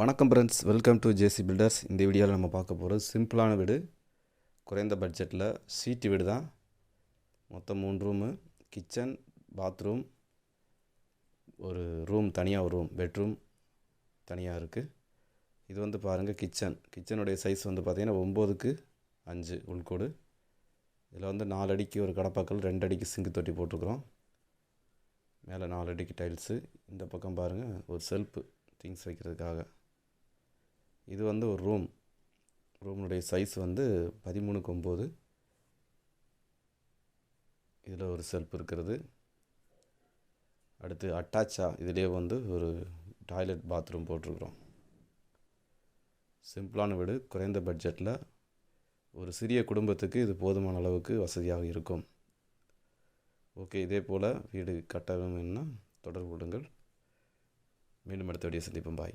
வணக்கம் friends welcome to JC Builders இந்த வீடியோவில் நம்ம பார்க்க போகிறது சிம்பிளான வீடு. குறைந்த பட்ஜெட்டில் சீட்டு வீடு தான் மொத்தம் மூணு ரூமு கிச்சன் பாத்ரூம் ஒரு ரூம் தனியாக ஒரு ரூம் பெட்ரூம் தனியாக இருக்குது இது வந்து பாருங்கள் கிச்சன் கிச்சனுடைய சைஸ் வந்து பார்த்திங்கன்னா ஒம்போதுக்கு அஞ்சு உள்கோடு. இதில் வந்து நாலு அடிக்கு ஒரு கடப்பாக்கல் ரெண்டு அடிக்கு சிங்கு தொட்டி போட்டிருக்குறோம். மேலே நாலு அடிக்கு டைல்ஸு இந்த பக்கம் பாருங்கள் ஒரு செல்ஃபு திங்ஸ் வைக்கிறதுக்காக. இது வந்து ஒரு ரூம் ரூமுடைய சைஸ் வந்து பதிமூணுக்கு ஒம்பது. இதில் ஒரு செல்ஃப் இருக்கிறது. அடுத்து அட்டாச்சாக இதிலே வந்து ஒரு டாய்லெட் பாத்ரூம் போட்டிருக்கிறோம். சிம்பிளான வீடு குறைந்த பட்ஜெட்டில் ஒரு சிறிய குடும்பத்துக்கு இது போதுமான அளவுக்கு வசதியாக இருக்கும். ஓகே இதே போல் வீடு கட்ட வேணும்னா தொடர்பு கொடுங்கள் மீண்டும் அடுத்த வீடியோ சந்திப்போம். பாய்